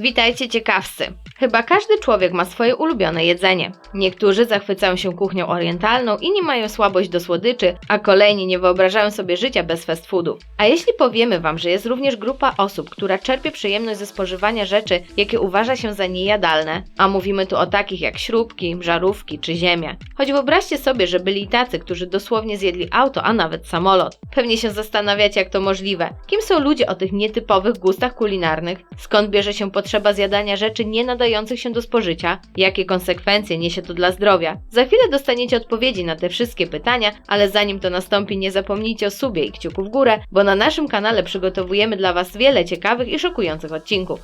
Witajcie ciekawscy. Chyba każdy człowiek ma swoje ulubione jedzenie. Niektórzy zachwycają się kuchnią orientalną, inni mają słabość do słodyczy, a kolejni nie wyobrażają sobie życia bez fast foodów. A jeśli powiemy wam, że jest również grupa osób, która czerpie przyjemność ze spożywania rzeczy, jakie uważa się za niejadalne, a mówimy tu o takich jak śrubki, żarówki czy ziemia. Choć wyobraźcie sobie, że byli tacy, którzy dosłownie zjedli auto, a nawet samolot. Pewnie się zastanawiacie, jak to możliwe. Kim są ludzie o tych nietypowych gustach kulinarnych? Skąd bierze się potrzeba zjadania rzeczy nie nadających się do spożycia? Jakie konsekwencje niesie to dla zdrowia? Za chwilę dostaniecie odpowiedzi na te wszystkie pytania, ale zanim to nastąpi, nie zapomnijcie o subie i kciuku w górę, bo na naszym kanale przygotowujemy dla Was wiele ciekawych i szokujących odcinków.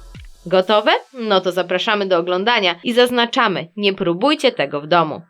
Gotowe? No to zapraszamy do oglądania i zaznaczamy, nie próbujcie tego w domu.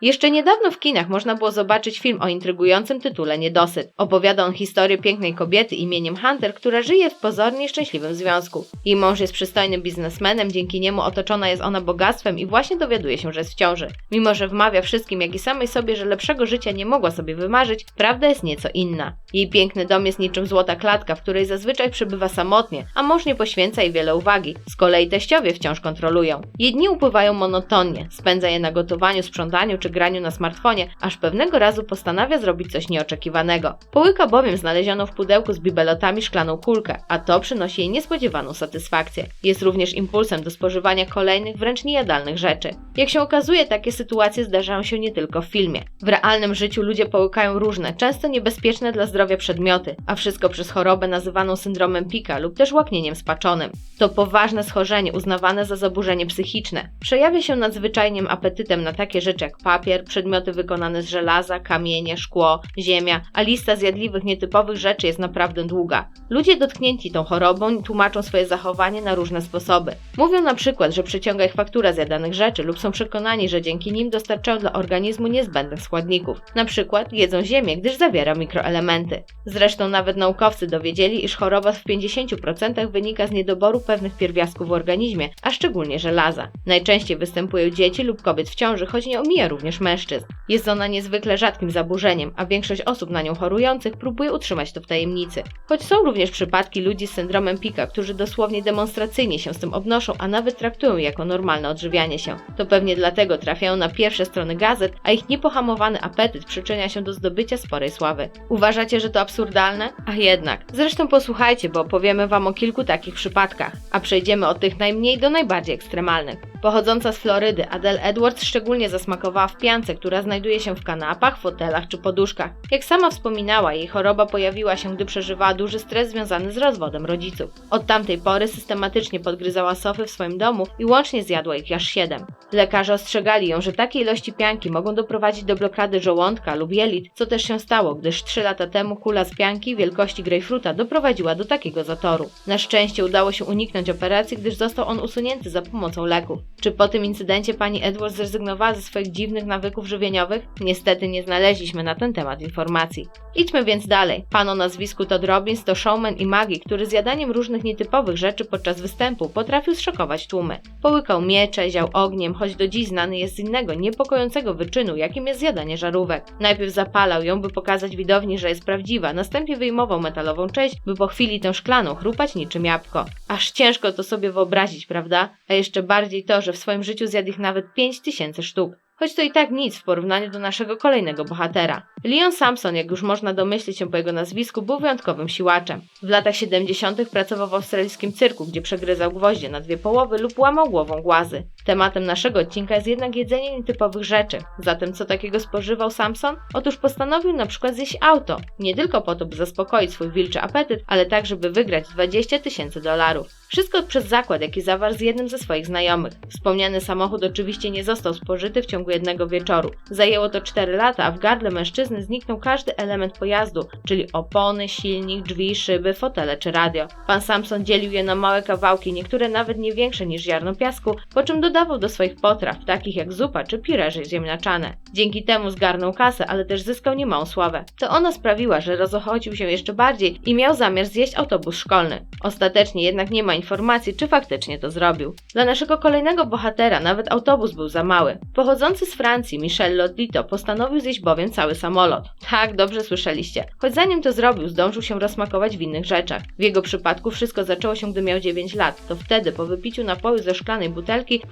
Jeszcze niedawno w kinach można było zobaczyć film o intrygującym tytule Niedosyt. Opowiada on historię pięknej kobiety imieniem Hunter, która żyje w pozornie szczęśliwym związku. Jej mąż jest przystojnym biznesmenem, dzięki niemu otoczona jest ona bogactwem i właśnie dowiaduje się, że jest w ciąży. Mimo, że wmawia wszystkim, jak i samej sobie, że lepszego życia nie mogła sobie wymarzyć, prawda jest nieco inna. Jej piękny dom jest niczym złota klatka, w której zazwyczaj przebywa samotnie, a mąż nie poświęca jej wiele uwagi. Z kolei teściowie wciąż kontrolują. Jej dni upływają monotonnie, spędza je na gotowaniu, sprzątaniu czy graniu na smartfonie, aż pewnego razu postanawia zrobić coś nieoczekiwanego. Połyka bowiem znalezioną w pudełku z bibelotami szklaną kulkę, a to przynosi jej niespodziewaną satysfakcję. Jest również impulsem do spożywania kolejnych, wręcz niejadalnych rzeczy. Jak się okazuje, takie sytuacje zdarzają się nie tylko w filmie. W realnym życiu ludzie połykają różne, często niebezpieczne dla zdrowia przedmioty, a wszystko przez chorobę nazywaną syndromem Pika lub też łaknieniem spaczonym. To poważne schorzenie uznawane za zaburzenie psychiczne. Przejawia się nadzwyczajnym apetytem na takie rzeczy jak papier, przedmioty wykonane z żelaza, kamienie, szkło, ziemia, a lista zjadliwych, nietypowych rzeczy jest naprawdę długa. Ludzie dotknięci tą chorobą tłumaczą swoje zachowanie na różne sposoby. Mówią na przykład, że przyciąga ich faktura zjadanych rzeczy lub są przekonani, że dzięki nim dostarczają dla organizmu niezbędnych składników. Na przykład jedzą ziemię, gdyż zawiera mikroelementy. Zresztą nawet naukowcy dowiedzieli, iż choroba w 50% wynika z niedoboru pewnych pierwiastków w organizmie, a szczególnie żelaza. Najczęściej występuje u dzieci lub kobiet w ciąży, choć nie omija również mężczyzn. Jest ona niezwykle rzadkim zaburzeniem, a większość osób na nią chorujących próbuje utrzymać to w tajemnicy. Choć są również przypadki ludzi z syndromem Pika, którzy dosłownie demonstracyjnie się z tym obnoszą, a nawet traktują jako normalne odżywianie się. To pewnie dlatego trafiają na pierwsze strony gazet, a ich niepohamowany apetyt przyczynia się do zdobycia sporej sławy. Uważacie, że to absurdalne? A jednak. Zresztą posłuchajcie, bo opowiemy wam o kilku takich przypadkach, a przejdziemy od tych najmniej do najbardziej ekstremalnych. Pochodząca z Florydy, Adele Edwards szczególnie zasmakowała w piance, która znajduje się w kanapach, fotelach czy poduszkach. Jak sama wspominała, jej choroba pojawiła się, gdy przeżywała duży stres związany z rozwodem rodziców. Od tamtej pory systematycznie podgryzała sofy w swoim domu i łącznie zjadła ich aż 7. Lekarze ostrzegali ją, że takie ilości pianki mogą doprowadzić do blokady żołądka lub jelit, co też się stało, gdyż 3 lata temu kula z pianki wielkości grejpfruta doprowadziła do takiego zatoru. Na szczęście udało się uniknąć operacji, gdyż został on usunięty za pomocą leków. Czy po tym incydencie pani Edwards zrezygnowała ze swoich dziwnych nawyków żywieniowych? Niestety nie znaleźliśmy na ten temat informacji. Idźmy więc dalej. Pan o nazwisku Todd Robbins to showman i magik, który zjadaniem różnych nietypowych rzeczy podczas występu potrafił zszokować tłumy. Połykał miecze, ział ogniem, choć do dziś znany jest z innego, niepokojącego wyczynu, jakim jest zjadanie żarówek. Najpierw zapalał ją, by pokazać widowni, że jest prawdziwa, następnie wyjmował metalową część, by po chwili tę szklaną chrupać niczym jabłko. Aż ciężko to sobie wyobrazić, prawda? A jeszcze bardziej to, że w swoim życiu zjadł ich nawet 5000 sztuk choć to i tak nic w porównaniu do naszego kolejnego bohatera. Leon Sampson, jak już można domyślić się po jego nazwisku, był wyjątkowym siłaczem. W latach 70. pracował w australijskim cyrku, gdzie przegryzał gwoździe na dwie połowy lub łamał głową głazy. Tematem naszego odcinka jest jednak jedzenie nietypowych rzeczy. Zatem co takiego spożywał Samson? Otóż postanowił na przykład zjeść auto. Nie tylko po to, by zaspokoić swój wilczy apetyt, ale także by wygrać 20 tysięcy dolarów. Wszystko przez zakład, jaki zawarł z jednym ze swoich znajomych. Wspomniany samochód oczywiście nie został spożyty w ciągu jednego wieczoru. Zajęło to 4 lata, a w gardle mężczyzny zniknął każdy element pojazdu, czyli opony, silnik, drzwi, szyby, fotele czy radio. Pan Samson dzielił je na małe kawałki, niektóre nawet nie większe niż ziarno piasku, po czym dodawał do swoich potraw, takich jak zupa czy pireże ziemniaczane. Dzięki temu zgarnął kasę, ale też zyskał niemałą sławę. To ona sprawiła, że rozochodził się jeszcze bardziej i miał zamiar zjeść autobus szkolny. Ostatecznie jednak nie ma informacji, czy faktycznie to zrobił. Dla naszego kolejnego bohatera nawet autobus był za mały. Pochodzący z Francji Michel Lodlito postanowił zjeść bowiem cały samolot. Tak, dobrze słyszeliście. Choć zanim to zrobił, zdążył się rozmakować w innych rzeczach. W jego przypadku wszystko zaczęło się, gdy miał 9 lat. To wtedy, po wypiciu napoju ze szklanej butelki,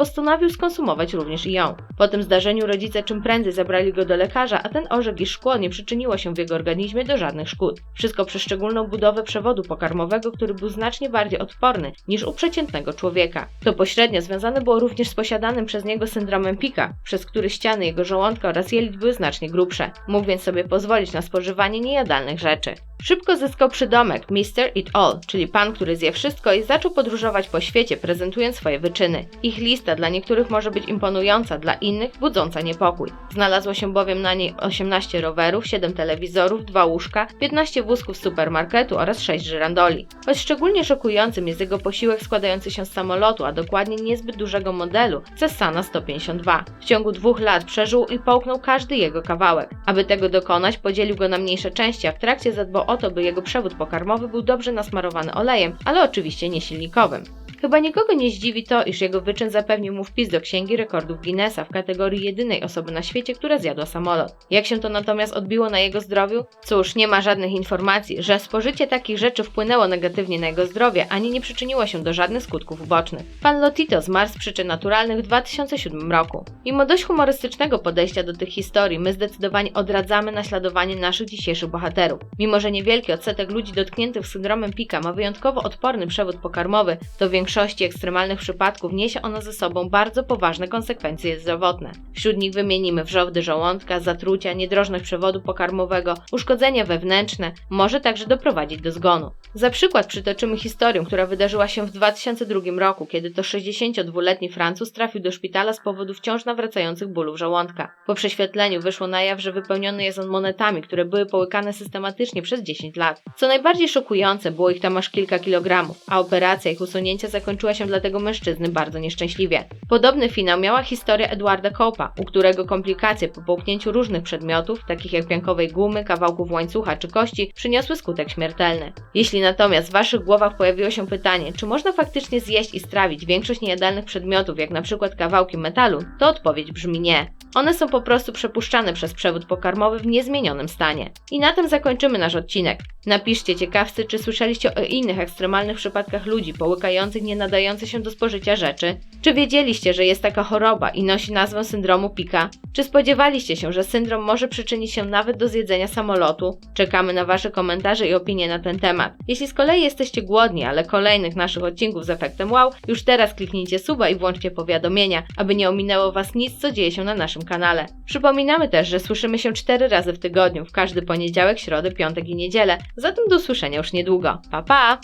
skonsumować również ją. Po tym zdarzeniu rodzice czym prędzej zabrali go do lekarza, a ten orzek i szkło nie przyczyniło się w jego organizmie do żadnych szkód. Wszystko przez szczególną budowę przewodu pokarmowego, który był znacznie bardziej odporny niż u przeciętnego człowieka. To pośrednio związane było również z posiadanym przez niego syndromem Pika, przez który ściany jego żołądka oraz jelit były znacznie grubsze. Mógł więc sobie pozwolić na spożywanie niejadalnych rzeczy. Szybko zyskał przydomek Mr. It All, czyli pan, który zje wszystko i zaczął podróżować po świecie, prezentując swoje wyczyny. Ich lista dla niektórych może być imponująca, dla innych budząca niepokój. Znalazło się bowiem na niej 18 rowerów, 7 telewizorów, 2 łóżka, 15 wózków supermarketu oraz 6 żyrandoli. Choć szczególnie szokującym jest jego posiłek składający się z samolotu, a dokładnie niezbyt dużego modelu Cessana 152. W ciągu dwóch lat przeżył i połknął każdy jego kawałek. Aby tego dokonać, podzielił go na mniejsze części, a w trakcie zadbał o to, by jego przewód pokarmowy był dobrze nasmarowany olejem, ale oczywiście nie silnikowym. Chyba nikogo nie zdziwi to, iż jego wyczyn zapewnił mu wpis do Księgi Rekordów Guinnessa w kategorii jedynej osoby na świecie, która zjadła samolot. Jak się to natomiast odbiło na jego zdrowiu? Cóż, nie ma żadnych informacji, że spożycie takich rzeczy wpłynęło negatywnie na jego zdrowie, ani nie przyczyniło się do żadnych skutków ubocznych. Pan Lotito zmarł z przyczyn naturalnych w 2007 roku. Mimo dość humorystycznego podejścia do tych historii, my zdecydowanie odradzamy naśladowanie naszych dzisiejszych bohaterów. Mimo, że niewielki odsetek ludzi dotkniętych syndromem Pika ma wyjątkowo odporny przewód pokarmowy, to większość większości ekstremalnych przypadków niesie ono ze sobą bardzo poważne konsekwencje zdrowotne. Wśród nich wymienimy wrzody żołądka, zatrucia, niedrożność przewodu pokarmowego, uszkodzenia wewnętrzne, może także doprowadzić do zgonu. Za przykład przytoczymy historię, która wydarzyła się w 2002 roku, kiedy to 62-letni Francuz trafił do szpitala z powodu wciąż nawracających bólów żołądka. Po prześwietleniu wyszło na jaw, że wypełniony jest on monetami, które były połykane systematycznie przez 10 lat. Co najbardziej szokujące, było ich tam aż kilka kilogramów, a operacja ich usunięcia zakończyła się dla tego mężczyzny bardzo nieszczęśliwie. Podobny finał miała historia Edwarda Copa, u którego komplikacje po połknięciu różnych przedmiotów, takich jak piankowej gumy, kawałków łańcucha czy kości, przyniosły skutek śmiertelny. Jeśli natomiast w waszych głowach pojawiło się pytanie, czy można faktycznie zjeść i strawić większość niejadalnych przedmiotów, jak na przykład kawałki metalu, to odpowiedź brzmi nie. One są po prostu przepuszczane przez przewód pokarmowy w niezmienionym stanie. I na tym zakończymy nasz odcinek. Napiszcie ciekawscy, czy słyszeliście o innych ekstremalnych przypadkach ludzi połykających nie nadające się do spożycia rzeczy? Czy wiedzieliście, że jest taka choroba i nosi nazwę syndromu Pika? Czy spodziewaliście się, że syndrom może przyczynić się nawet do zjedzenia samolotu? Czekamy na Wasze komentarze i opinie na ten temat. Jeśli z kolei jesteście głodni, ale kolejnych naszych odcinków z efektem wow, już teraz kliknijcie suba i włączcie powiadomienia, aby nie ominęło Was nic, co dzieje się na naszym kanale. Przypominamy też, że słyszymy się 4 razy w tygodniu, w każdy poniedziałek, środę, piątek i niedzielę, zatem do usłyszenia już niedługo. Pa pa!